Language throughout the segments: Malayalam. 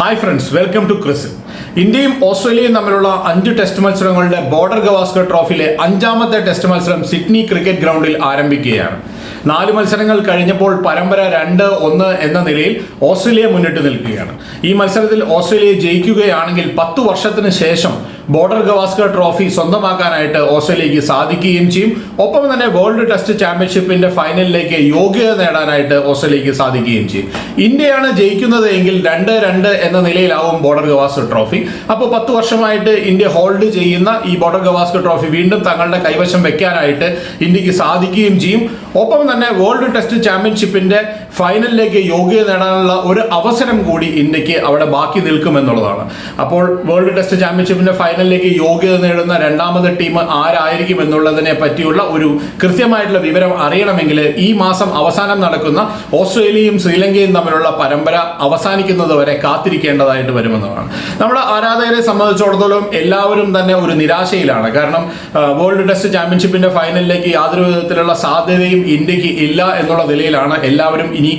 Hi friends welcome to Chris ഇന്ത്യയും ഓസ്ട്രേലിയയും തമ്മിലുള്ള അഞ്ച് ടെസ്റ്റ് മത്സരങ്ങളുടെ ബോർഡർ ഗവാസ്കർ ട്രോഫിയിലെ അഞ്ചാമത്തെ ടെസ്റ്റ് മത്സരം സിഡ്നി ക്രിക്കറ്റ് ഗ്രൗണ്ടിൽ ആരംഭിക്കുകയാണ്. നാല് മത്സരങ്ങൾ കഴിഞ്ഞപ്പോൾ പരമ്പര രണ്ട് ഒന്ന് എന്ന നിലയിൽ ഓസ്ട്രേലിയ മുന്നിട്ട് നിൽക്കുകയാണ്. ഈ മത്സരത്തിൽ ഓസ്ട്രേലിയ ജയിക്കുകയാണെങ്കിൽ പത്തു വർഷത്തിന് ശേഷം ബോർഡർ ഗവാസ്കർ ട്രോഫി സ്വന്തമാക്കാനായിട്ട് ഓസ്ട്രേലിയക്ക് സാധിക്കുകയും ചെയ്യും. ഒപ്പം തന്നെ വേൾഡ് ടെസ്റ്റ് ചാമ്പ്യൻഷിപ്പിന്റെ ഫൈനലിലേക്ക് യോഗ്യത നേടാനായിട്ട് ഓസ്ട്രേലിയക്ക് സാധിക്കുകയും ചെയ്യും. ഇന്ത്യയാണ് ജയിക്കുന്നത് എങ്കിൽ രണ്ട് രണ്ട് എന്ന നിലയിലാവും ബോർഡർ ഗവാസ്കർ ട്രോഫി. അപ്പോൾ പത്ത് വർഷമായിട്ട് ഇന്ത്യ ഹോൾഡ് ചെയ്യുന്ന ഈ ബോർഡർ ഗവാസ്കർ ട്രോഫി വീണ്ടും തങ്ങളുടെ കൈവശം വെക്കാനായിട്ട് ഇന്ത്യയ്ക്ക് സാധിക്കുകയും ചെയ്യും. ഒപ്പം തന്നെ വേൾഡ് ടെസ്റ്റ് ചാമ്പ്യൻഷിപ്പിന്റെ ഫൈനലിലേക്ക് യോഗ്യത നേടാനുള്ള ഒരു അവസരം കൂടി ഇന്ത്യയ്ക്ക് അവിടെ ബാക്കി നിൽക്കുമെന്നുള്ളതാണ്. അപ്പോൾ വേൾഡ് ടെസ്റ്റ് ചാമ്പ്യൻഷിപ്പിന്റെ ഫൈനലിലേക്ക് യോഗ്യത നേടുന്ന രണ്ടാമത് ടീം ആരായിരിക്കും എന്നുള്ളതിനെ പറ്റിയുള്ള ഒരു കൃത്യമായിട്ടുള്ള വിവരം അറിയണമെങ്കിൽ ഈ മാസം അവസാനം നടക്കുന്ന ഓസ്ട്രേലിയയും ശ്രീലങ്കയും തമ്മിലുള്ള പരമ്പര അവസാനിക്കുന്നത് വരെ കാത്തിരിക്കേണ്ടതായിട്ട് വരുമെന്നതാണ് നമ്മുടെ ആരാധകരെ സംബന്ധിച്ചിടത്തോളം എല്ലാവരും തന്നെ ഒരു നിരാശയിലാണ്. കാരണം വേൾഡ് ടെസ്റ്റ് ചാമ്പ്യൻഷിപ്പിന്റെ ഫൈനലിലേക്ക് യാതൊരു വിധത്തിലുള്ള സാധ്യതയും ഇന്ത്യയ്ക്ക് ഇല്ല എന്നുള്ള നിലയിലാണ് എല്ലാവരും ഇനി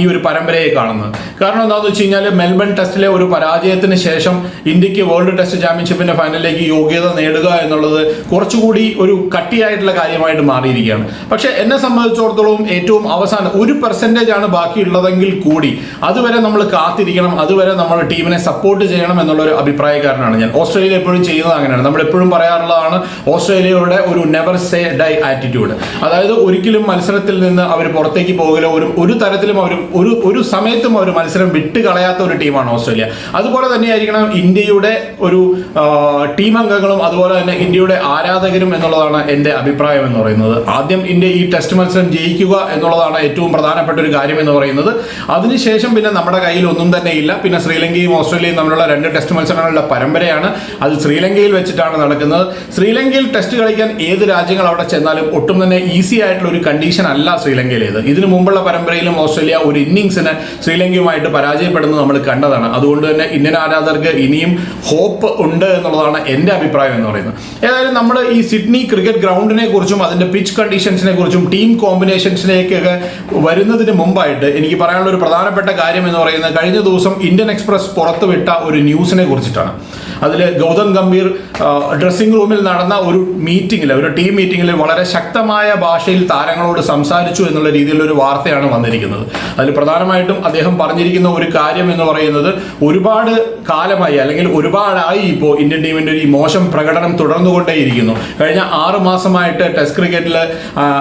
ഈ ഒരു പരമ്പരയെ കാണുന്നത്. കാരണം എന്താണെന്ന് വെച്ച് കഴിഞ്ഞാൽ മെൽബൺ ടെസ്റ്റിലെ ഒരു പരാജയത്തിന് ശേഷം ഇന്ത്യയ്ക്ക് വേൾഡ് ടെസ്റ്റ് ചാമ്പ്യൻഷിപ്പിന്റെ ഫൈനലിലേക്ക് യോഗ്യത നേടുക എന്നുള്ളത് കുറച്ചുകൂടി ഒരു കട്ടിയായിട്ടുള്ള കാര്യമായിട്ട് മാറിയിരിക്കുകയാണ്. പക്ഷെ എന്നെ സംബന്ധിച്ചിടത്തോളം ഏറ്റവും അവസാനം ഒരു പെർസെന്റേജ് ആണ് ബാക്കിയുള്ളതെങ്കിൽ കൂടി അതുവരെ നമ്മൾ കാത്തിരിക്കണം അതുവരെ നമ്മൾ ടീമിനെ സപ്പോർട്ട് ചെയ്യണം എന്നുള്ള ഒരു അഭിപ്രായക്കാരനാണ് ഞാൻ. ഓസ്ട്രേലിയ എപ്പോഴും ചെയ്യുന്നത് അങ്ങനെയാണ്. നമ്മൾ എപ്പോഴും പറയാറുള്ളതാണ് ഓസ്ട്രേലിയയുടെ ഒരു നെവർ സേ ഡൈ ആറ്റിറ്റ്യൂഡ് അതായത് ഒരിക്കലും മത്സരത്തിൽ നിന്ന് അവർ പുറത്തേക്ക് പോകില്ല ഒരു ഒരു തരത്തിലും അവർ ഒരു ഒരു സമയത്തും അവർ മത്സരം വിട്ട് കളയാത്ത ഒരു ടീമാണ് ഓസ്ട്രേലിയ. അതുപോലെ തന്നെയായിരിക്കണം ഇന്ത്യയുടെ ഒരു ടീം അംഗങ്ങളും അതുപോലെ തന്നെ ഇന്ത്യയുടെ ആരാധകരും എന്നുള്ളതാണ് എന്റെ അഭിപ്രായം എന്ന് പറയുന്നത്. ആദ്യം ഇന്ത്യ ഈ ടെസ്റ്റ് മത്സരം ജയിക്കുക എന്നുള്ളതാണ് ഏറ്റവും പ്രധാനപ്പെട്ട ഒരു കാര്യം എന്ന് പറയുന്നത്. അതിനുശേഷം പിന്നെ നമ്മുടെ കയ്യിൽ ഒന്നും തന്നെ ഇല്ല. പിന്നെ ശ്രീലങ്കയും ഓസ്ട്രേലിയയും തമ്മിലുള്ള രണ്ട് ടെസ്റ്റ് മത്സരങ്ങളുടെ പരമ്പരയാണ്. അത് ശ്രീലങ്കയിൽ വെച്ചിട്ടാണ് നടക്കുന്നത്. ശ്രീലങ്കയിൽ ടെസ്റ്റ് കളിക്കാൻ ഏത് രാജ്യങ്ങൾ അവിടെ ചെന്നാലും ഒട്ടും തന്നെ ഈസി ആയിട്ടുള്ള ഒരു കണ്ടീഷൻ അല്ല ശ്രീലങ്കയിലേത്. ഇതിനു മുമ്പുള്ള പരമ്പരയിലും ഓസ്ട്രേലിയ ഒരു ഇന്നിങ്സിന് ശ്രീലങ്കയുമായിട്ട് പരാജയപ്പെടുന്നത് നമ്മൾ കണ്ടതാണ്. അതുകൊണ്ട് തന്നെ ഇന്ത്യൻ ആരാധകർക്ക് ഇനിയും ഹോപ്പ് ഉണ്ട് എന്നുള്ളതാണ് എന്റെ അഭിപ്രായം എന്ന് പറയുന്നത്. ഏതായാലും നമ്മൾ ഈ സിഡ്നി ക്രിക്കറ്റ് ഗ്രൗണ്ടിനെ കുറിച്ചും അതിന്റെ പിച്ച് കണ്ടീഷൻസിനെ കുറിച്ചും ടീം കോമ്പിനേഷൻസിലേക്കൊക്കെ വരുന്നതിന് മുമ്പായിട്ട് എനിക്ക് പറയാനുള്ള ഒരു പ്രധാനപ്പെട്ട കാര്യം എന്ന് പറയുന്നത് കഴിഞ്ഞ ദിവസം ഇന്ത്യൻ എക്സ്പ്രസ് പുറത്തുവിട്ട ഒരു ന്യൂസിനെ കുറിച്ചിട്ടാണ്. അതിൽ ഗൗതം ഗംഭീർ ഡ്രസ്സിംഗ് റൂമിൽ നടന്ന ഒരു മീറ്റിംഗിൽ ഒരു ടീം മീറ്റിംഗിൽ വളരെ ശക്തമായ ഭാഷയിൽ താരങ്ങളോട് സംസാരിച്ചു എന്നുള്ള രീതിയിലുള്ള ഒരു വാർത്തയാണ് വന്നിരിക്കുന്നത്. അതിൽ പ്രധാനമായിട്ടും അദ്ദേഹം പറഞ്ഞിരിക്കുന്ന ഒരു കാര്യം എന്ന് പറയുന്നത് ഒരുപാട് കാലമായി അല്ലെങ്കിൽ ഒരുപാടായി ഇപ്പോൾ ഇന്ത്യൻ ടീമിന്റെ ഒരു മോശം പ്രകടനം തുടർന്നുകൊണ്ടേയിരിക്കുന്നു. കഴിഞ്ഞ ആറ് മാസമായിട്ട് ടെസ്റ്റ് ക്രിക്കറ്റിൽ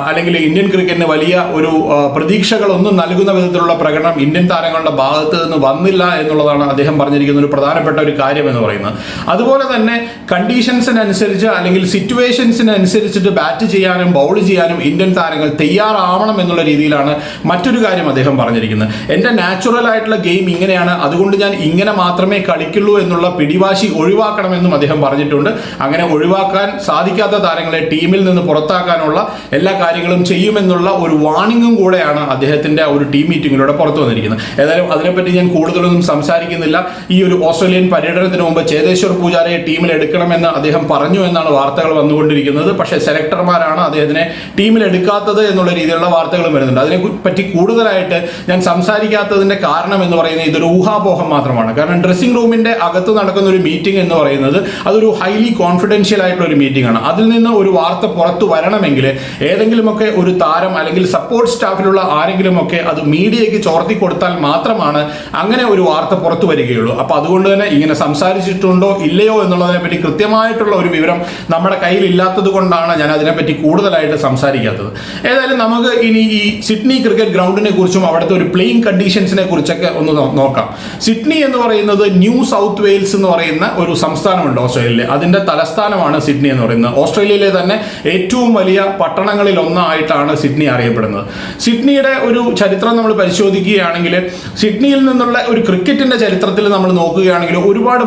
അല്ലെങ്കിൽ ഇന്ത്യൻ ക്രിക്കറ്റിന് വലിയ ഒരു പ്രതീക്ഷകളൊന്നും നൽകുന്ന വിധത്തിലുള്ള പ്രകടനം ഇന്ത്യൻ താരങ്ങളുടെ ഭാഗത്ത് നിന്ന് വന്നില്ല എന്നുള്ളതാണ് അദ്ദേഹം പറഞ്ഞിരിക്കുന്ന ഒരു പ്രധാനപ്പെട്ട ഒരു കാര്യം എന്ന് പറയുന്നത്. അതുപോലെ തന്നെ കണ്ടീഷൻസിനനുസരിച്ച് അല്ലെങ്കിൽ സിറ്റുവേഷൻസിനനുസരിച്ചിട്ട് ബാറ്റ് ചെയ്യാനും ബൗൾ ചെയ്യാനും ഇന്ത്യൻ താരങ്ങൾ തയ്യാറാവണം എന്നുള്ള രീതിയിലാണ് മറ്റൊരു കാര്യം അദ്ദേഹം പറഞ്ഞിരിക്കുന്നത്. എന്റെ നാച്ചുറൽ ആയിട്ടുള്ള ഗെയിം ഇങ്ങനെയാണ്. അതുകൊണ്ട് ഞാൻ ഇങ്ങനെ മാത്രമേ കളിക്കുള്ളൂ എന്നുള്ള പിടിവാശി ഒഴിവാക്കണമെന്നും അദ്ദേഹം പറഞ്ഞിട്ടുണ്ട്. അങ്ങനെ ഒഴിവാക്കാൻ സാധിക്കാത്ത താരങ്ങളെ ടീമിൽ നിന്ന് പുറത്താക്കാനുള്ള എല്ലാ കാര്യങ്ങളും ചെയ്യുമെന്നുള്ള ഒരു വാണിംഗും കൂടെയാണ് അദ്ദേഹത്തിന്റെ ഒരു ടീം മീറ്റിങ്ങിലൂടെ പുറത്തു വന്നിരിക്കുന്നത്. ഏതായാലും അതിനെപ്പറ്റി ഞാൻ കൂടുതലൊന്നും സംസാരിക്കുന്നില്ല. ഈ ഒരു ഓസ്ട്രേലിയൻ പര്യടനത്തിന് മുമ്പ് ചേതേശ്വർ പൂജാരയെ ടീമിൽ എടുക്കണമെന്ന് അദ്ദേഹം പറഞ്ഞു എന്നാണ് വാർത്തകൾ വന്നുകൊണ്ടിരിക്കുന്നത്. പക്ഷേ സെലക്ടർമാരാണ് അദ്ദേഹത്തിനെ ടീമിൽ എടുക്കാത്തത് എന്നുള്ള രീതിയിലുള്ള വാർത്തകളും വരുന്നുണ്ട്. അതിനെ പറ്റി കൂടുതലായിട്ട് ഞാൻ സംസാരിക്കാത്തതിന്റെ കാരണം എന്ന് പറയുന്നത് ഇതൊരു ഊഹാപോഹം മാത്രമാണ്. കാരണം ഡ്രസ്സിംഗ് റൂമിന്റെ അകത്ത് നടക്കുന്ന ഒരു മീറ്റിംഗ് എന്ന് പറയുന്നത് അതൊരു ഹൈലി കോൺഫിഡൻഷ്യൽ ആയിട്ടുള്ള ഒരു മീറ്റിംഗ് ആണ്. അതിൽ നിന്ന് ഒരു വാർത്ത പുറത്തു വരണമെങ്കിൽ ഏതെങ്കിലുമൊക്കെ ഒരു താരം അല്ലെങ്കിൽ സപ്പോർട്ട് സ്റ്റാഫിലുള്ള ആരെങ്കിലുമൊക്കെ അത് മീഡിയയ്ക്ക് ചോർത്തി കൊടുത്താൽ മാത്രമാണ് അങ്ങനെ ഒരു വാർത്ത പുറത്തു വരികയുള്ളൂ. അപ്പൊ അതുകൊണ്ട് തന്നെ ഇങ്ങനെ സംസാരിച്ചിട്ടുണ്ടോ. ഇല്ലയോ എന്നുള്ളതിനെ പറ്റി കൃത്യമായിട്ടുള്ള ഒരു വിവരം നമ്മുടെ കയ്യിൽ ഇല്ലാത്തത് കൊണ്ടാണ് ഞാൻ അതിനെപ്പറ്റി കൂടുതലായിട്ട് സംസാരിക്കാത്തത്. ഏതായാലും നമുക്ക് ഇനി ഈ സിഡ്നി ക്രിക്കറ്റ് ഗ്രൗണ്ടിനെ കുറിച്ചും അവിടുത്തെ ഒരു പ്ലേയിങ് കണ്ടീഷൻസിനെ കുറിച്ചൊക്കെ ഒന്ന് നോക്കാം. സിഡ്നി എന്ന് പറയുന്നത് ന്യൂ സൗത്ത് വെയിൽസ് എന്ന് പറയുന്ന ഒരു സംസ്ഥാനമുണ്ട് ഓസ്ട്രേലിയയിലെ. അതിന്റെ തലസ്ഥാനമാണ് സിഡ്നി എന്ന് പറയുന്നത്. ഓസ്ട്രേലിയയിലെ തന്നെ ഏറ്റവും വലിയ പട്ടണങ്ങളിൽ ഒന്നായിട്ടാണ് സിഡ്നി അറിയപ്പെടുന്നത്. സിഡ്നിയുടെ ഒരു ചരിത്രം നമ്മൾ പരിശോധിക്കുകയാണെങ്കിൽ സിഡ്നിയിൽ നിന്നുള്ള ഒരു ക്രിക്കറ്റിന്റെ ചരിത്രത്തിൽ നമ്മൾ നോക്കുകയാണെങ്കിൽ ഒരുപാട്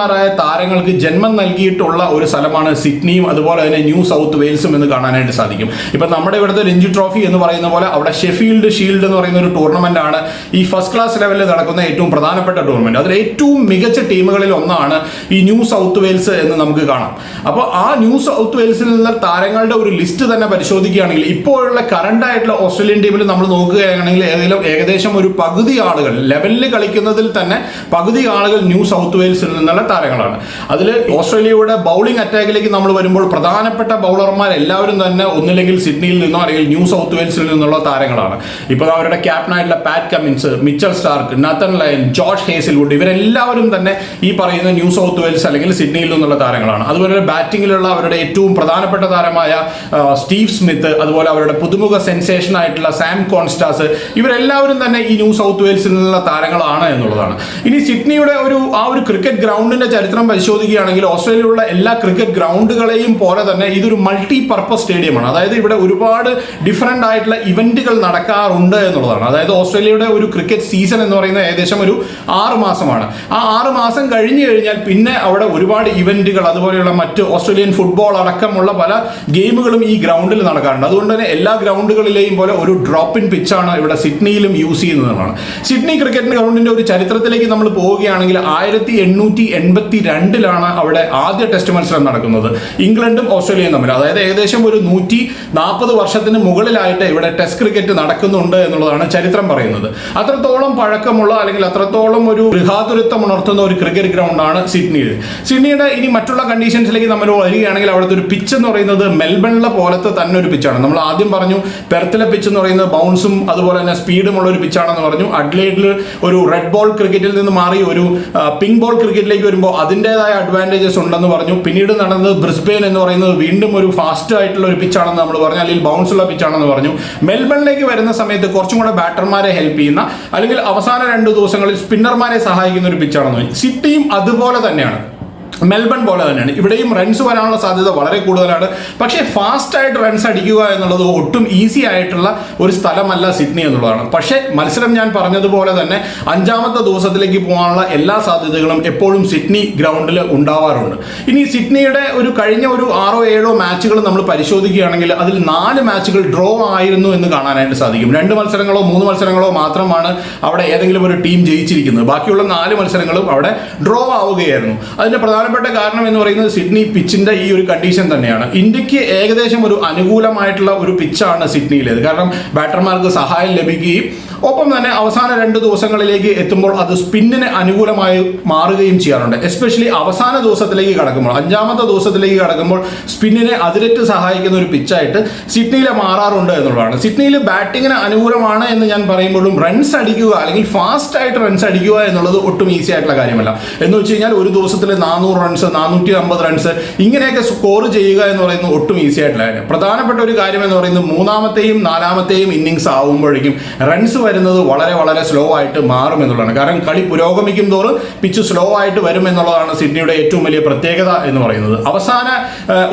മഹാരഥന്മാരായ താരങ്ങൾക്ക് ജന്മം നൽകിയിട്ടുള്ള ഒരു സ്ഥലമാണ് സിഡ്നിയും അതുപോലെ തന്നെ ന്യൂ സൗത്ത് വെയിൽസും എന്ന് കാണാനായിട്ട് സാധിക്കും. ഇപ്പൊ നമ്മുടെ ഇവിടുത്തെ രഞ്ജി ട്രോഫി എന്ന് പറയുന്ന പോലെ അവിടെ ഷെഫീൽഡ് ഷീൽഡ് എന്ന് പറയുന്ന ഒരു ടൂർണമെന്റ് ആണ് ഈ ഫസ്റ്റ് ക്ലാസ് ലെവലിൽ നടക്കുന്ന ഏറ്റവും പ്രധാനപ്പെട്ട ടൂർണമെന്റ് അതിൽ ഏറ്റവും മികച്ച ടീമുകളിൽ ഒന്നാണ് ഈ ന്യൂ സൗത്ത് വെയിൽസ് എന്ന് നമുക്ക് കാണാം. അപ്പോൾ ആ ന്യൂ സൗത്ത് വെയിൽസിൽ നിന്ന് താരങ്ങളുടെ ഒരു ലിസ്റ്റ് തന്നെ പരിശോധിക്കുകയാണെങ്കിൽ ഇപ്പോഴുള്ള കറണ്ട് ആയിട്ടുള്ള ഓസ്ട്രേലിയൻ ടീമിൽ നമ്മൾ നോക്കുകയാണെങ്കിൽ ഏതെങ്കിലും ഏകദേശം ഒരു പകുതി ആളുകൾ ലെവലിൽ കളിക്കുന്നതിൽ തന്നെ പകുതി ആളുകൾ ന്യൂ സൗത്ത് വെയിൽസിൽ നിന്നുള്ള താരങ്ങളാണ്. അതിൽ ഓസ്ട്രേലിയയുടെ ബൗളിംഗ് അറ്റാക്കിലേക്ക് നമ്മൾ വരുമ്പോൾ പ്രധാനപ്പെട്ട ബൗളർമാർ എല്ലാവരും തന്നെ ഒന്നില്ലെങ്കിൽ സിഡ്നിയിൽ നിന്നോ അല്ലെങ്കിൽ ന്യൂ സൗത്ത് വെയിൽസിൽ നിന്നുള്ള താരങ്ങളാണ്. ഇപ്പോൾ അവരുടെ ക്യാപ്റ്റനായിട്ടുള്ള Pat Cummins Mitchell Starc Nathan Lyon George Hazlewood ഇവരെല്ലാവരും തന്നെ ഈ പറയുന്ന ന്യൂ സൗത്ത് വെയിൽസ് അല്ലെങ്കിൽ സിഡ്നിയിൽ നിന്നുള്ള താരങ്ങളാണ്. അതുപോലെ ബാറ്റിംഗിലുള്ള അവരുടെ ഏറ്റവും പ്രധാനപ്പെട്ട താരമായ സ്റ്റീവ് സ്മിത്ത് അതുപോലെ അവരുടെ പുതുമുഖ സെൻസേഷൻ ആയിട്ടുള്ള സാം കോൺസ്റ്റാസ് ഇവരെല്ലാവരും തന്നെ ഈ ന്യൂ സൗത്ത് വെയിൽസിൽ നിന്നുള്ള താരങ്ങളാണ് എന്നുള്ളതാണ്. ഇനി സിഡ്നിയുടെ ഒരു ആ ഒരു ക്രിക്കറ്റ് ഗ്രൗണ്ടിന്റെ ചരിത്രം പരിശോധിക്കുകയാണെങ്കിൽ ഓസ്ട്രേലിയയിലുള്ള എല്ലാ ക്രിക്കറ്റ് ഗ്രൗണ്ടുകളെയും പോലെ തന്നെ ഇതൊരു മൾട്ടി പർപ്പസ് സ്റ്റേഡിയമാണ്. അതായത് ഇവിടെ ഒരുപാട് ഡിഫറെന്റ് ആയിട്ടുള്ള ഇവന്റുകൾ നടക്കാറുണ്ട് എന്നുള്ളതാണ്. അതായത് ഓസ്ട്രേലിയയുടെ ഒരു ക്രിക്കറ്റ് സീസൺ എന്ന് പറയുന്നത് ഏകദേശം ഒരു ആറ് മാസമാണ്. ആ ആറ് മാസം കഴിഞ്ഞു കഴിഞ്ഞാൽ പിന്നെ അവിടെ ഒരുപാട് ഇവന്റുകൾ അതുപോലെയുള്ള മറ്റ് ഓസ്ട്രേലിയൻ ഫുട്ബോൾ അടക്കമുള്ള പല ഗെയിമുകളും ഈ ഗ്രൗണ്ടിൽ നടക്കാറുണ്ട്. അതുകൊണ്ട് തന്നെ എല്ലാ ഗ്രൗണ്ടുകളിലെയും പോലെ ഒരു ഡ്രോപ്പ് ഇൻ പിച്ചാണ് ഇവിടെ സിഡ്നിയിലും യൂസ് ചെയ്യുന്നതാണ് സിഡ്നി ക്രിക്കറ്റ് ഗ്രൗണ്ടിന്റെ ഒരു ചരിത്രത്തിലേക്ക് നമ്മൾ പോവുകയാണെങ്കിൽ ആയിരത്തി എണ്ണൂറ്റി എൺപത്തി രണ്ടിലാണ് അവിടെ ആദ്യ ടെസ്റ്റ് മത്സരം നടക്കുന്നത്. ഇംഗ്ലണ്ടും ഓസ്ട്രേലിയയും തമ്മിൽ. അതായത് ഏകദേശം ഒരു നൂറ്റി നാൽപ്പത് വർഷത്തിന് മുകളിലായിട്ട് ഇവിടെ ടെസ്റ്റ് ക്രിക്കറ്റ് നടക്കുന്നുണ്ട് എന്നുള്ളതാണ് ചരിത്രം പറയുന്നത്. അത്രത്തോളം പഴക്കമുള്ള അല്ലെങ്കിൽ അത്രത്തോളം ഒരു ഗൃഹാതുരത്വം ഉണർത്തുന്ന ഒരു ക്രിക്കറ്റ് ഗ്രൗണ്ടാണ് സിഡ്നിയിൽ. സിഡ്നിയുടെ ഇനി മറ്റുള്ള കണ്ടീഷൻസിലേക്ക് നമ്മൾ വരികയാണെങ്കിൽ അവിടുത്തെ ഒരു പിച്ച് എന്ന് പറയുന്നത് മെൽബണിലെ പോലത്തെ തന്നെ ഒരു പിച്ചാണ് നമ്മൾ ആദ്യം പറഞ്ഞു പെർത്തിലെ പിച്ച് എന്ന് പറയുന്നത് ബൗൺസും അതുപോലെ തന്നെ സ്പീഡും ഉള്ള ഒരു പിച്ചാണെന്ന് പറഞ്ഞു. അഡ്ലേഡിൽ ഒരു റെഡ് ബോൾ ക്രിക്കറ്റിൽ നിന്ന് മാറി ഒരു പിങ്ക് ബോൾ ക്രിക്കറ്റിലേക്ക് വരുമ്പോൾ അതിന്റെതായ അഡ്വാന്റേജസ് ഉണ്ടെന്ന് പറഞ്ഞു. പിന്നീട് നടന്നത് ബ്രിസ്ബെയിൻ എന്ന് പറയുന്നത് വീണ്ടും ഒരു ഫാസ്റ്റ് ആയിട്ടുള്ള ഒരു പിച്ചാണെന്ന് നമ്മൾ പറഞ്ഞു. അല്ലെങ്കിൽ ബൗൺസ് ഉള്ള പിച്ചാണെന്ന് പറഞ്ഞു. മെൽബണിലേക്ക് വരുന്ന സമയത്ത് കുറച്ചും കൂടെ ബാറ്റർമാരെ ഹെൽപ്പ് ചെയ്യുന്ന അല്ലെങ്കിൽ അവസാന രണ്ട് ദിവസങ്ങളിൽ സ്പിന്നർമാരെ സഹായിക്കുന്ന ഒരു പിച്ചാണെന്ന് പറഞ്ഞു. സിറ്റിയും അതുപോലെ തന്നെയാണ്. മെൽബൺ പോലെ തന്നെയാണ്. ഇവിടെയും റൺസ് വരാനുള്ള സാധ്യത വളരെ കൂടുതലാണ്. പക്ഷേ ഫാസ്റ്റ് ആയിട്ട് റൺസ് അടിക്കുക എന്നുള്ളത് ഒട്ടും ഈസി ആയിട്ടുള്ള ഒരു സ്ഥലമല്ല സിഡ്നി എന്നുള്ളതാണ്. പക്ഷേ മത്സരം ഞാൻ പറഞ്ഞതുപോലെ തന്നെ അഞ്ചാമത്തെ ദിവസത്തിലേക്ക് പോകാനുള്ള എല്ലാ സാധ്യതകളും എപ്പോഴും സിഡ്നി ഗ്രൗണ്ടിൽ ഉണ്ടാവാറുണ്ട്. ഇനി സിഡ്നിയുടെ ഒരു കഴിഞ്ഞ ഒരു ആറോ ഏഴോ മാച്ചുകൾ നമ്മൾ പരിശോധിക്കുകയാണെങ്കിൽ അതിൽ നാല് മാച്ചുകൾ ഡ്രോ ആയിരുന്നു എന്ന് കാണാനായിട്ട് സാധിക്കും. രണ്ട് മത്സരങ്ങളോ മൂന്ന് മത്സരങ്ങളോ മാത്രമാണ് അവിടെ ഏതെങ്കിലും ഒരു ടീം ജയിച്ചിരിക്കുന്നത്. ബാക്കിയുള്ള നാല് മത്സരങ്ങളും അവിടെ ഡ്രോ ആവുകയായിരുന്നു. അതിന്റെ പ്രധാനപ്പെട്ട കാരണം എന്ന് പറയുന്നത് സിഡ്നി പിച്ചിന്റെ ഈ ഒരു കണ്ടീഷൻ തന്നെയാണ്. ഇന്ത്യയ്ക്ക് ഏകദേശം ഒരു അനുകൂലമായിട്ടുള്ള ഒരു പിച്ചാണ് സിഡ്നിയിലേത്. കാരണം ബാറ്റർമാർക്ക് സഹായം ലഭിക്കുകയും ഒപ്പം തന്നെ അവസാന രണ്ട് ദിവസങ്ങളിലേക്ക് എത്തുമ്പോൾ അത് സ്പിന്നിന് അനുകൂലമായി മാറുകയും ചെയ്യാറുണ്ട്. എസ്പെഷ്യലി അവസാന ദിവസത്തിലേക്ക് കടക്കുമ്പോൾ. അഞ്ചാമത്തെ ദിവസത്തിലേക്ക് കടക്കുമ്പോൾ സ്പിന്നിനെ അതിരറ്റ് സഹായിക്കുന്ന ഒരു പിച്ചായിട്ട് സിഡ്നിയിൽ മാറാറുണ്ട് എന്നുള്ളതാണ്. സിഡ്നിയിൽ ബാറ്റിങ്ങിന് അനുകൂലമാണ് എന്ന് ഞാൻ പറയുമ്പോഴും റൺസ് അടിക്കുക അല്ലെങ്കിൽ ഫാസ്റ്റ് ആയിട്ട് റൺസ് അടിക്കുക എന്നുള്ളത് ഒട്ടും ഈസി ആയിട്ടുള്ള കാര്യമല്ല. എന്ന് വെച്ച് കഴിഞ്ഞാൽ ഒരു ദിവസത്തിൽ നാനൂറ് റൺസ് നാനൂറ്റി അമ്പത് റൺസ് ഇങ്ങനെയൊക്കെ സ്കോർ ചെയ്യുക എന്ന് പറയുന്നത് ഒട്ടും ഈസി ആയിട്ടുള്ള കാര്യം. പ്രധാനപ്പെട്ട ഒരു കാര്യം എന്ന് പറയുന്നത് മൂന്നാമത്തെയും നാലാമത്തെയും ഇന്നിങ്സ് ആവുമ്പോഴേക്കും റൺസ് വരുന്നത് വളരെ വളരെ സ്ലോ ആയിട്ട് മാറും എന്നുള്ളതാണ്. കാരണം കളി പുരോഗമിക്കും തോറും പിച്ച് സ്ലോ ആയിട്ട് വരും എന്നുള്ളതാണ് സിഡ്നിയുടെ ഏറ്റവും വലിയ പ്രത്യേകത എന്ന് പറയുന്നത്. അവസാന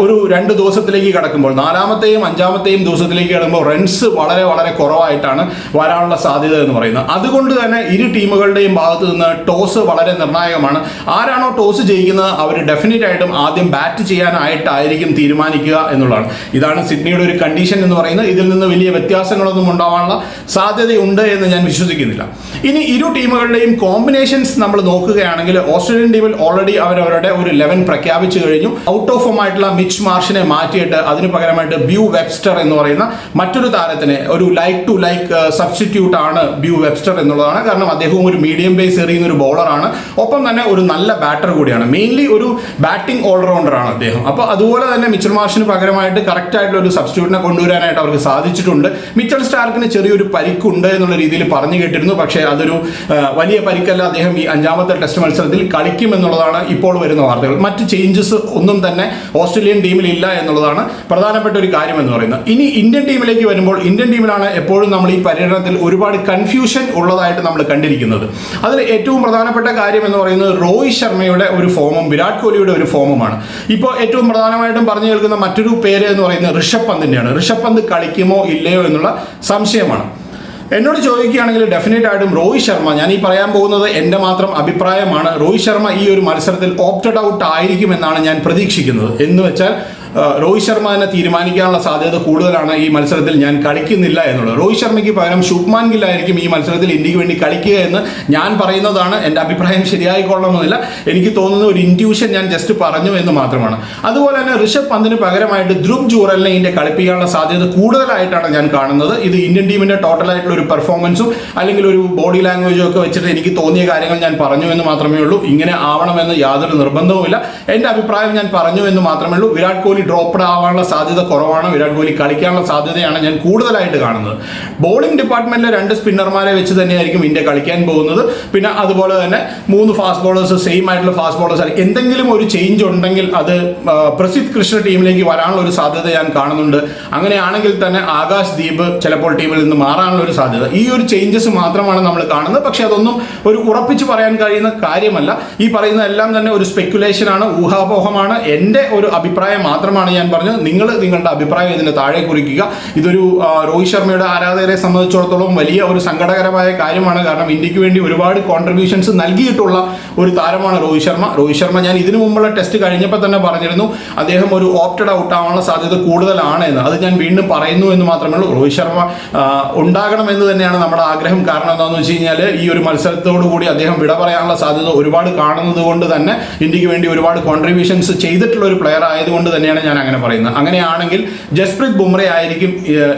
ഒരു രണ്ട് ദിവസത്തിലേക്ക് കടക്കുമ്പോൾ നാലാമത്തെയും അഞ്ചാമത്തെയും ദിവസത്തിലേക്ക് കടക്കുമ്പോൾ റൺസ് വളരെ വളരെ കുറവായിട്ടാണ് വരാനുള്ള സാധ്യത എന്ന് പറയുന്നത്. അതുകൊണ്ട് തന്നെ ഇരു ടീമുകളുടെയും ഭാഗത്ത് നിന്ന് ടോസ് വളരെ നിർണായകമാണ്. ആരാണോ ടോസ് ജയിക്കുന്നത് അവർ ഡെഫിനറ്റ് ആയിട്ടും ആദ്യം ബാറ്റ് ചെയ്യാനായിട്ടായിരിക്കും തീരുമാനിക്കുക എന്നുള്ളതാണ്. ഇതാണ് സിഡ്നിയുടെ ഒരു കണ്ടീഷൻ എന്ന് പറയുന്നത്. ഇതിൽ നിന്ന് വലിയ വ്യത്യാസങ്ങളൊന്നും ഉണ്ടാവാനുള്ള സാധ്യതയുണ്ട് എന്ന് ഞാൻ വിശ്വസിക്കുന്നില്ല. ഇനി ഇരു ടീമുകളുടെയും കോമ്പിനേഷൻസ് നമ്മൾ നോക്കുകയാണെങ്കിൽ ഓസ്ട്രേലിയൻ ടീമിൽ ഓൾറെഡി അവരവരുടെ ഒരു ലെവൻ പ്രഖ്യാപിച്ചു കഴിഞ്ഞു. ഔട്ട് ഓഫ് ആയിട്ടുള്ള മിച്ച് മാർഷിനെ മാറ്റിയിട്ട് അതിന് പകരമായിട്ട് ബ്യൂ വെബ്സ്റ്റർ എന്ന് പറയുന്ന മറ്റൊരു താരത്തിനെ ഒരു ലൈക്ക് ടു ലൈക്ക് സബ്സ്റ്റിറ്റ്യൂട്ട് ആണ് ബ്യൂ വെബ്സ്റ്റർ എന്നുള്ളതാണ്. കാരണം അദ്ദേഹവും ഒരു മീഡിയം ബേസ് എറിയുന്ന ഒരു ബോളറാണ് ഒപ്പം തന്നെ ഒരു നല്ല ബാറ്റർ കൂടിയാണ്. മെയിൻലി ഒരു ബാറ്റിംഗ് ഓൾറൗണ്ടർ ആണ് അദ്ദേഹം. അപ്പോൾ അതുപോലെ തന്നെ മിച്ചൽ മാർഷിന് പകരമായിട്ട് കറക്റ്റ് ആയിട്ടുള്ള ഒരു സബ്സ്റ്റിറ്റ്യൂട്ടിനെ കൊണ്ടുവരാനായിട്ട് അവർക്ക് സാധിച്ചിട്ടുണ്ട്. മിച്ചൽ സ്റ്റാർക്കിന് ചെറിയൊരു പരിക്കുണ്ട് എന്നുള്ള രീതിയിൽ പറഞ്ഞു കേട്ടിരുന്നു. പക്ഷേ അതൊരു വലിയ പരിക്കല്ല. അദ്ദേഹം ഈ അഞ്ചാമത്തെ ടെസ്റ്റ് മത്സരത്തിൽ കളിക്കുമെന്നുള്ളതാണ് ഇപ്പോൾ വരുന്ന വാർത്തകൾ. മറ്റ് ചേഞ്ചസ് ഒന്നും തന്നെ ഓസ്ട്രേലിയൻ ടീമിൽ ഇല്ല എന്നുള്ളതാണ് പ്രധാനപ്പെട്ട ഒരു കാര്യം എന്ന് പറയുന്നത്. ഇനി ഇന്ത്യൻ ടീമിലേക്ക് വരുമ്പോൾ ഇന്ത്യൻ ടീമിലാണ് എപ്പോഴും നമ്മൾ ഈ പര്യടനത്തിൽ ഒരുപാട് കൺഫ്യൂഷൻ ഉള്ളതായിട്ട് നമ്മൾ കണ്ടിരിക്കുന്നത്. അതിൽ ഏറ്റവും പ്രധാനപ്പെട്ട കാര്യം എന്ന് പറയുന്നത് രോഹിത് ശർമ്മയുടെ ഒരു ഫോമും വിരാട് കോഹ്ലിയുടെ ഒരു ഫോമുമാണ്. ഇപ്പോൾ ഏറ്റവും പ്രധാനമായിട്ടും പറഞ്ഞു കേൾക്കുന്ന മറ്റൊരു പേര് എന്ന് പറയുന്നത് ഋഷഭ് പന്തിന്റെയാണ്. ഋഷഭ് പന്ത് കളിക്കുമോ ഇല്ലയോ എന്നുള്ള സംശയമാണ്. എന്നോട് ചോദിക്കുകയാണെങ്കിൽ ഡെഫിനറ്റ് ആയിട്ടും രോഹിത് ശർമ്മ ഞാൻ ഈ പറയാൻ പോകുന്നത് എന്റെ മാത്രം അഭിപ്രായമാണ്. രോഹിത് ശർമ്മ ഈ ഒരു മത്സരത്തിൽ ഓപ്റ്റഡ് ഔട്ട് ആയിരിക്കും എന്നാണ് ഞാൻ പ്രതീക്ഷിക്കുന്നത്. എന്ന് വെച്ചാൽ രോഹിത് ശർമ്മ തന്നെ തീരുമാനിക്കാനുള്ള സാധ്യത കൂടുതലാണ് ഈ മത്സരത്തിൽ ഞാൻ കളിക്കുന്നില്ല എന്നുള്ളത്. രോഹിത് ശർമ്മയ്ക്ക് പകരം ശുഭ്മാൻ ഗില്ലായിരിക്കും ഈ മത്സരത്തിൽ ഇന്ത്യയ്ക്ക് വേണ്ടി കളിക്കുക എന്ന് ഞാൻ പറയുന്നതാണ്. എന്റെ അഭിപ്രായം ശരിയായിക്കൊള്ളണമെന്നില്ല എനിക്ക് തോന്നുന്ന ഒരു ഇന്റ്യൂഷൻ ഞാൻ ജസ്റ്റ് പറഞ്ഞു എന്ന് മാത്രമാണ്. അതുപോലെ തന്നെ ഋഷഭ് പന്തിന് പകരമായിട്ട് ധ്രുവ് ജൂറലിനെ ഇന്ത്യ കളിപ്പിക്കാനുള്ള സാധ്യത കൂടുതലായിട്ടാണ് ഞാൻ കാണുന്നത്. ഇത് ഇന്ത്യൻ ടീമിന്റെ ടോട്ടലായിട്ടുള്ള ഒരു പെർഫോമൻസും അല്ലെങ്കിൽ ഒരു ബോഡി ലാംഗ്വേജും ഒക്കെ വെച്ചിട്ട് എനിക്ക് തോന്നിയ കാര്യങ്ങൾ ഞാൻ പറഞ്ഞു എന്ന് മാത്രമേ ഉള്ളൂ. ഇങ്ങനെ ആവണമെന്ന് യാതൊരു നിർബന്ധവുമില്ല. എന്റെ അഭിപ്രായം ഞാൻ പറഞ്ഞു എന്ന് മാത്രമേ ഉള്ളൂ. വിരാട് കോഹ്ലി ഡ്രോപ്ഡ് ആവാനുള്ള സാധ്യത കുറവാണ്. വിരാട് കോഹ്ലി കളിക്കാനുള്ള സാധ്യതയാണ് ഞാൻ കൂടുതലായിട്ട് കാണുന്നത്. ബോളിംഗ് ഡിപ്പാർട്ട്മെന്റിലെ രണ്ട് സ്പിന്നർമാരെ വെച്ച് തന്നെയായിരിക്കും ഇന്ത്യ കളിക്കാൻ പോകുന്നത്. പിന്നെ അതുപോലെ തന്നെ മൂന്ന് ഫാസ്റ്റ് ബോളേഴ്സ് സെയിം ആയിട്ടുള്ള ഫാസ്റ്റ് ബോളേഴ്സ് എന്തെങ്കിലും ഒരു ചേഞ്ച് ഉണ്ടെങ്കിൽ അത് പ്രസിദ്ധ് കൃഷ്ണ ടീമിലേക്ക് വരാനുള്ള ഒരു സാധ്യത ഞാൻ കാണുന്നുണ്ട്. അങ്ങനെയാണെങ്കിൽ തന്നെ ആകാശ് ദീപ് ചിലപ്പോൾ ടീമിൽ നിന്ന് മാറാനുള്ള ഒരു സാധ്യത. ഈ ഒരു ചേഞ്ചസ് മാത്രമാണ് നമ്മൾ കാണുന്നത്. പക്ഷെ അതൊന്നും ഒരു ഉറപ്പിച്ച് പറയാൻ കഴിയുന്ന കാര്യമല്ല. ഈ പറയുന്ന എല്ലാം തന്നെ ഒരു സ്പെക്കുലേഷൻ ആണ് ഊഹാപോഹമാണ്. എന്റെ ഒരു അഭിപ്രായം മാത്രമാണ് ഞാൻ പറഞ്ഞത്. നിങ്ങൾ നിങ്ങളുടെ അഭിപ്രായം ഇതിന് താഴെ കുറിക്കുക. ഇതൊരു രോഹിത് ശർമ്മയുടെ ആരാധകരെ സംബന്ധിച്ചിടത്തോളം വലിയ ഒരു സങ്കടകരമായ കാര്യമാണ്. കാരണം ഇന്ത്യയ്ക്ക് വേണ്ടി ഒരുപാട് കോൺട്രിബ്യൂഷൻസ് നൽകിയിട്ടുള്ള ഒരു താരമാണ് രോഹിത് ശർമ്മ. രോഹിത് ശർമ്മ ഞാൻ ഇതിനു മുമ്പുള്ള ടെസ്റ്റ് കഴിഞ്ഞപ്പോൾ തന്നെ പറഞ്ഞിരുന്നു അദ്ദേഹം ഒരു ഓപ്റ്റഡ് ഔട്ട് ആവാനുള്ള സാധ്യത കൂടുതലാണ് എന്ന്. അത് ഞാൻ വീണ്ടും പറയുന്നു എന്ന് മാത്രമേ ഉള്ളൂ. രോഹിത് ശർമ്മ ഉണ്ടാകണം എന്ന് തന്നെയാണ് നമ്മുടെ ആഗ്രഹം. കാരണം എന്താണെന്ന് വെച്ച് കഴിഞ്ഞാൽ ഈ ഒരു മത്സരത്തോടു കൂടി അദ്ദേഹം വിട പറയാനുള്ള സാധ്യത ഒരുപാട് കാണുന്നത് കൊണ്ട് തന്നെ ഇന്ത്യയ്ക്ക് വേണ്ടി ഒരുപാട് കോൺട്രിബ്യൂഷൻസ് ചെയ്തിട്ടുള്ള ഒരു പ്ലെയർ ആയതുകൊണ്ട് തന്നെയാണ് ഞാൻ അങ്ങനെ പറയുന്നത്. അങ്ങനെയാണെങ്കിൽ ജസ്പ്രീത് ബുംറ ആയിരിക്കും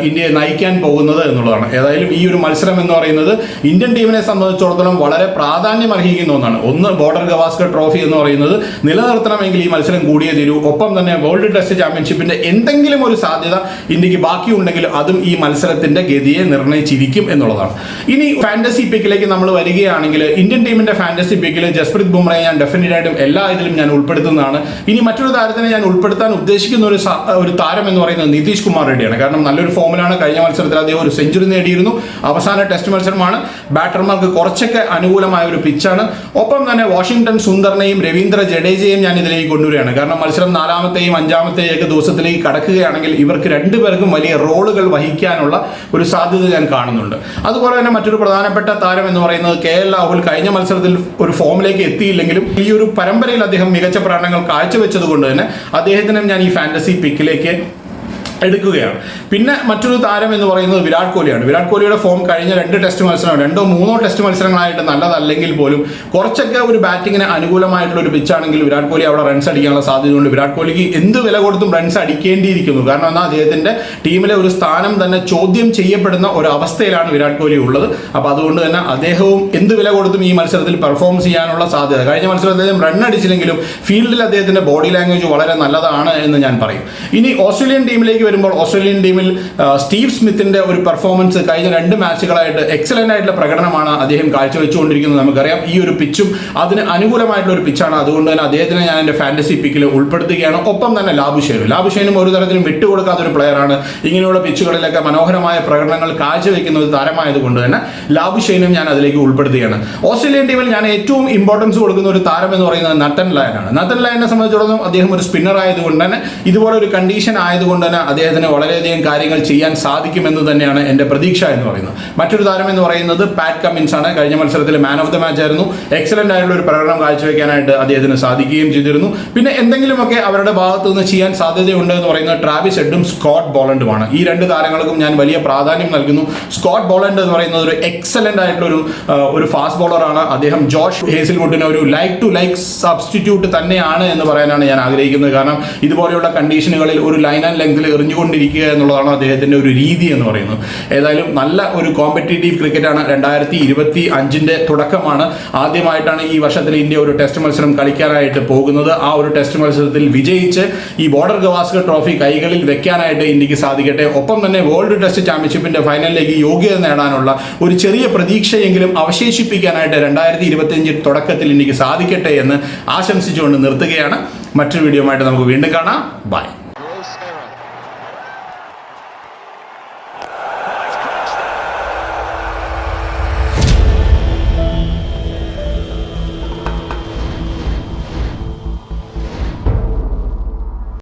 ഇന്ത്യയെ നയിക്കാൻ പോകുന്നത് എന്നുള്ളതാണ്. ഏതായാലും ഈ ഒരു മത്സരം എന്ന് പറയുന്നത് ഇന്ത്യൻ ടീമിനെ സംബന്ധിച്ചിടത്തോളം വളരെ പ്രാധാന്യം അർഹിക്കുന്ന ഒന്നാണ്. ഒന്ന് ബോർഡർ ഗവാസ്കർ ട്രോഫി എന്ന് പറയുന്നത് നിലനിർത്തണമെങ്കിൽ ഈ മത്സരം കൂടിയേ തീരൂ. ഒപ്പം തന്നെ വേൾഡ് ടെസ്റ്റ് ചാമ്പ്യൻഷിപ്പിന്റെ എന്തെങ്കിലും ഒരു സാധ്യത ഇന്ത്യയ്ക്ക് ബാക്കിയുണ്ടെങ്കിൽ അതും ഈ മത്സരത്തിന്റെ ഗതിയെ നിർണയിച്ചിരിക്കും എന്നുള്ളതാണ്. ഇനി ഫാന്റസി പിക്കിലേക്ക് നമ്മൾ വരികയാണെങ്കിൽ ഇന്ത്യൻ ടീമിന്റെ ഫാന്റസി പിക്കിൽ ജസ്പ്രീത് ബുംറയെ ഞാൻ ഡെഫിനറ്റ് ആയിട്ടും എല്ലാ ഇതിലും ഞാൻ ഉൾപ്പെടുത്തുന്നതാണ്. ഇനി മറ്റൊരു താരത്തിനെ ഞാൻ ഉൾപ്പെടുത്താൻ ഉദ്ദേശിക്കുന്ന ഒരു ഒരു താരം എന്ന് പറയുന്നത് നിതീഷ് കുമാർ റെഡ്ഡിയാണ്. കാരണം നല്ലൊരു ഫോമിലാണ് കഴിഞ്ഞ മത്സരത്തിൽ അദ്ദേഹം ഒരു സെഞ്ചുറി നേടിയിരുന്നു. അവസാന ടെസ്റ്റ് മത്സരമാണ്. ബാറ്റർമാർക്ക് കുറച്ചൊക്കെ അനുകൂലമായ ഒരു പിച്ചാണ് ഒപ്പം തന്നെ വാഷിംഗ്ടൺ സുന്ദറിനെയും രവീന്ദ്ര ജഡേജയും ഞാൻ ഇതിലേക്ക് കൊണ്ടുവരികയാണ്. കാരണം മത്സരം നാലാമത്തെയും അഞ്ചാമത്തെയും ഒക്കെ ദിവസത്തിലേക്ക് കടക്കുകയാണെങ്കിൽ ഇവർക്ക് രണ്ടുപേർക്കും വലിയ റോളുകൾ വഹിക്കാനുള്ള ഒരു സാധ്യത ഞാൻ കാണുന്നുണ്ട്. അതുപോലെ തന്നെ മറ്റൊരു പ്രധാനപ്പെട്ട താരം എന്ന് പറയുന്നത് കെ എൽ രാഹുൽ കഴിഞ്ഞ മത്സരത്തിൽ ഒരു ഫോമിലേക്ക് എത്തിയില്ലെങ്കിലും ഈ ഒരു പരമ്പരയിൽ അദ്ദേഹം മികച്ച പ്രകടനങ്ങൾ കാഴ്ചവെച്ചത് കൊണ്ട് തന്നെ അദ്ദേഹത്തിനും ഞാൻ ഈ ഫാന്റസി പിക്കിലേക്ക് എടുക്കുകയാണ്. പിന്നെ മറ്റൊരു താരം എന്ന് പറയുന്നത് വിരാട് കോഹ്ലിയാണ്. വിരാട് കോഹ്ലിയുടെ ഫോം കഴിഞ്ഞ രണ്ട് ടെസ്റ്റ് മത്സരം രണ്ടോ മൂന്നോ ടെസ്റ്റ് മത്സരങ്ങളായിട്ട് നല്ലതല്ലെങ്കിൽ പോലും കുറച്ചൊക്കെ ഒരു ബാറ്റിങ്ങിന് അനുകൂലമായിട്ടുള്ള ഒരു പിച്ചാണെങ്കിൽ വിരാട് കോഹ്ലി അവിടെ റൺസ് അടിക്കാനുള്ള സാധ്യതയുണ്ട്. വിരാട് കോഹ്ലിക്ക് എന്ത് വില കൊടുത്തും റൺസ് അടിക്കേണ്ടിയിരിക്കുന്നു. കാരണം എന്നാൽ അദ്ദേഹത്തിന്റെ ടീമിലെ ഒരു സ്ഥാനം തന്നെ ചോദ്യം ചെയ്യപ്പെടുന്ന ഒരു അവസ്ഥയിലാണ് വിരാട് കോഹ്ലി ഉള്ളത്. അപ്പോൾ അതുകൊണ്ട് തന്നെ അദ്ദേഹവും എന്ത് വില കൊടുത്തും ഈ മത്സരത്തിൽ പെർഫോം ചെയ്യാനുള്ള സാധ്യത. കഴിഞ്ഞ മത്സരം അദ്ദേഹം റൺ അടിച്ചില്ലെങ്കിലും ഫീൽഡിൽ അദ്ദേഹത്തിന്റെ ബോഡി ലാംഗ്വേജ് വളരെ നല്ലതാണ് എന്ന് ഞാൻ പറയും. ഇനി ഓസ്ട്രേലിയൻ ടീമിലേക്ക് വരുമ്പോൾ ഓസ്ട്രേലിയൻ ടീമിൽ സ്റ്റീവ് സ്മിത്തിന്റെ ഒരു പെർഫോമൻസ് കഴിഞ്ഞ രണ്ട് മാച്ചുകളായിട്ട് എക്സലന്റ് ആയിട്ടുള്ള പ്രകടനമാണ് അദ്ദേഹം കാഴ്ചവെച്ചുകൊണ്ടിരിക്കുന്നത്. നമുക്കറിയാം ഈ ഒരു പിച്ചും അതിന് അനുകൂലമായിട്ടുള്ള ഒരു പിച്ചാണ് അതുകൊണ്ട് തന്നെ അദ്ദേഹത്തിനെ ഞാൻ എന്റെ ഫാന്റസി പിക്കിൽ ഉൾപ്പെടുത്തുകയാണ്. ഒപ്പം തന്നെ ലാബുഷേനും ലാബുഷേനും ഒരു തരത്തിലും വിട്ടുകൊടുക്കാത്ത ഒരു പ്ലെയറാണ് ഇങ്ങനെയുള്ള പിച്ചുകളിലൊക്കെ മനോഹരമായ പ്രകടനങ്ങൾ കാഴ്ചവെക്കുന്ന ഒരു താരമായതുകൊണ്ട് തന്നെ ലാബുഷേനും ഞാൻ അതിലേക്ക് ഉൾപ്പെടുത്തുകയാണ്. ഓസ്ട്രേലിയൻ ടീമിൽ ഞാൻ ഏറ്റവും ഇമ്പോർട്ടൻസ് കൊടുക്കുന്ന ഒരു താരം എന്ന് പറയുന്നത് നത്തൻ ലയനാണ്. നത്തൻ ലയനെ സംബന്ധിച്ചിടത്തോളം അദ്ദേഹം ഒരു സ്പിന്നർ ആയതുകൊണ്ട് തന്നെ ഇതുപോലെ ഒരു കണ്ടീഷൻ ആയതുകൊണ്ട് തന്നെ അദ്ദേഹത്തിന് വളരെയധികം കാര്യങ്ങൾ ചെയ്യാൻ സാധിക്കുമെന്ന് തന്നെയാണ് എന്റെ പ്രതീക്ഷ എന്ന് പറയുന്നത്. മറ്റൊരു താരം എന്ന് പറയുന്നത് പാറ്റ് കമ്മിൻസ് ആണ്. കഴിഞ്ഞ മത്സരത്തിൽ മാൻ ഓഫ് ദ മാച്ച് ആയിരുന്നു. എക്സലന്റ് ആയിട്ടുള്ള ഒരു പ്രകടനം കാഴ്ചവെക്കാനായിട്ട് അദ്ദേഹത്തിന് സാധിക്കുകയും ചെയ്തിരുന്നു. പിന്നെ എന്തെങ്കിലുമൊക്കെ അവരുടെ ഭാഗത്ത് നിന്ന് ചെയ്യാൻ സാധ്യതയുണ്ട് എന്ന് പറയുന്നത് ട്രാവിസ് എഡും സ്കോട്ട് ബോളണ്ടുമാണ്. ഈ രണ്ട് താരങ്ങൾക്കും ഞാൻ വലിയ പ്രാധാന്യം നൽകുന്നു. സ്കോട്ട് ബോളണ്ട് എന്ന് പറയുന്നത് ഒരു എക്സലന്റ് ആയിട്ടുള്ള ഒരു ഒരു ഫാസ്റ്റ് ബോളറാണ് അദ്ദേഹം ജോഷ് ഹേസിൽവുഡിനെ ഒരു ലൈക്ക് ടു ലൈക്ക് സബ്സ്റ്റിറ്റ്യൂട്ട് തന്നെയാണ് എന്ന് പറയാനാണ് ഞാൻ ആഗ്രഹിക്കുന്നത്. കാരണം ഇതുപോലെയുള്ള കണ്ടീഷനുകളിൽ ഒരു ലൈൻ ആൻഡ് ലെങ്തിൽ എറിഞ്ഞുകൊണ്ടിരിക്കുക എന്നുള്ളതാണ് അദ്ദേഹത്തിന്റെ ഒരു രീതി എന്ന് പറയുന്നത്. ഏതായാലും നല്ല ഒരു കോമ്പറ്റേറ്റീവ് ക്രിക്കറ്റാണ് രണ്ടായിരത്തി ഇരുപത്തി അഞ്ചിന്റെ തുടക്കമാണ്. ആദ്യമായിട്ടാണ് ഈ വർഷത്തിൽ ഇന്ത്യ ഒരു ടെസ്റ്റ് മത്സരം കളിക്കാനായിട്ട് പോകുന്നത്. ആ ഒരു ടെസ്റ്റ് മത്സരത്തിൽ വിജയിച്ച് ഈ ബോർഡർ ഗവാസ്കർ ട്രോഫി കൈകളിൽ വെക്കാനായിട്ട് ഇന്ത്യയ്ക്ക് സാധിക്കട്ടെ. ഒപ്പം തന്നെ വേൾഡ് ടെസ്റ്റ് ചാമ്പ്യൻഷിപ്പിന്റെ ഫൈനലിലേക്ക് യോഗ്യത നേടാനുള്ള ഒരു ചെറിയ പ്രതീക്ഷയെങ്കിലും അവശേഷിപ്പിക്കാനായിട്ട് രണ്ടായിരത്തി ഇരുപത്തിയഞ്ച് തുടക്കത്തിൽ ഇന്ത്യയ്ക്ക് സാധിക്കട്ടെ എന്ന് ആശംസിച്ചുകൊണ്ട് നിർത്തുകയാണ്. മറ്റൊരു വീഡിയോ ആയിട്ട് നമുക്ക് വീണ്ടും കാണാം. ബൈ